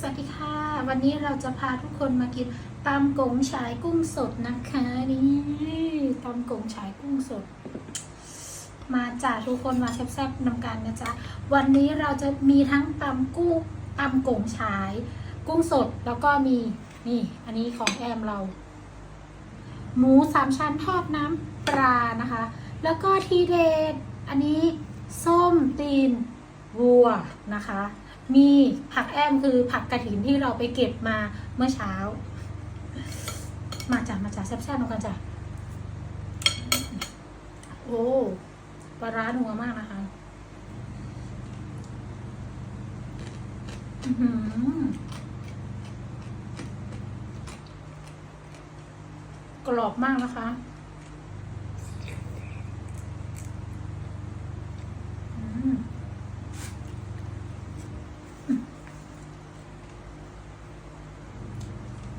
สวัสดีค่ะ วันนี้เราจะพาทุกคนมากินตำกงฉายกุ้งสดนะคะนี่ตำกงฉายกุ้งสด มาจ่าทุกคนมาแซ่บๆนำกันนะจ๊ะวันนี้เราจะมีทั้งตำกุ้งตำกงฉาย กุ้งสดแล้วก็มีนี่ อันนี้ของแอมเรา หมูสามชั้นทอดน้ำปลานะคะ แล้วก็ทีเด็ดอันนี้ส้มตีนวัวนะคะ มีผักแอมคือผักกระถินที่เราไปเก็บมาเมื่อเช้า มาจ้ะมาจ้ะแซ่บๆลงกันจ้ะโอ้ปลาร้านัวมากนะคะกรอบมากนะคะอืม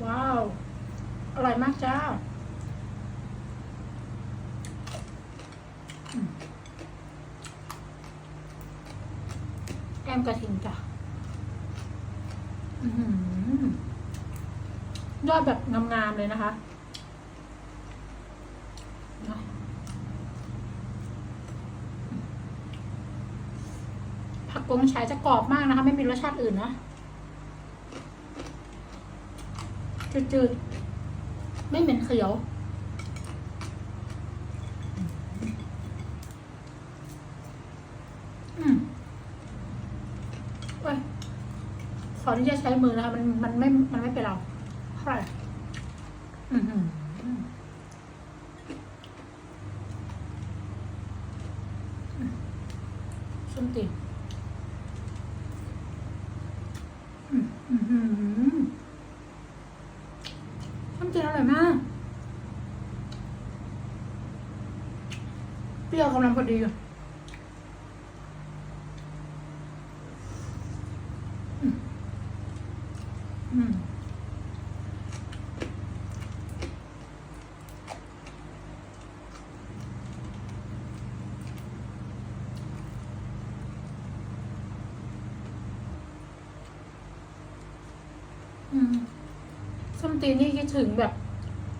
ว้าว อร่อย มากจ้าอืมแอมกระถินจ้ะอื้อหือยอดแบบงามๆเลยนะคะเนอะผักกงฉายจะกรอบมากนะคะ ไม่มีรสชาติอื่นนะจืดๆ ไม่เหม็นเขียว อืมโอ้ยขอที่จะใช้มือนะคะมันมันไม่ มันไม่เป็นเราเท่าไหร่อือหืออืมส้มตีนอืมอือหือน้ำจิ้มอ ร่อยมาก เปรี้ยวกำลังพอดีอะอืมอืมอืมส้มตีนนี่คิดถึงแบบ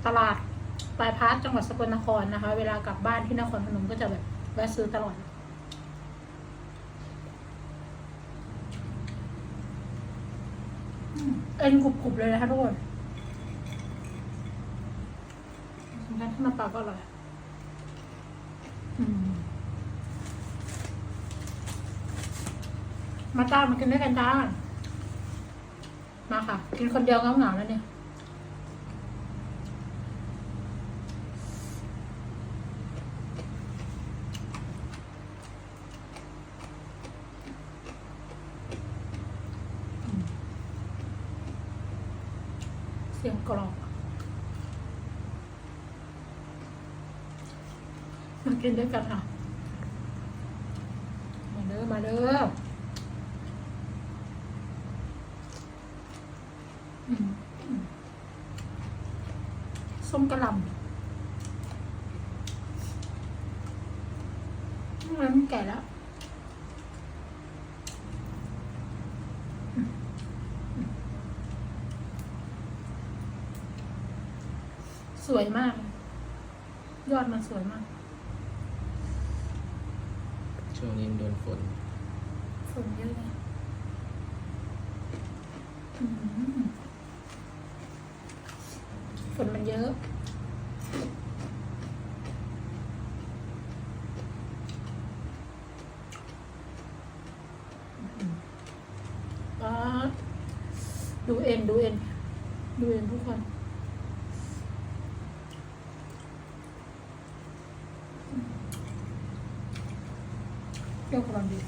ตลาดปลายพาร์ทจังหวัดสกลนครนะคะ เวลากลับบ้านที่นครพนมก็จะแบบแวะซื้อตลอด เอ็นกรุบๆเลยนะคะทุกคนสำคัญที่มาปาก็อร่อยมาจ้ามากินด้วยกันจ้ามาค่ะ กินคนเดียวเหงาๆแล้วเนี่ย เสียงกรอบมากินด้วยกันค่ะ มาเด้อ มาเด้อส้มกระหล่ำมันแก่แล้วอืมอืม สวยมาก ยอดมันสวยมาก ช่วงนี้โดนฝนฝนเยอะเลยอืมฝนมันเยอะป๊าดดูเอ็นดูเอ็นดูเอ็นทุกคน เปรี้ยวกำลังดี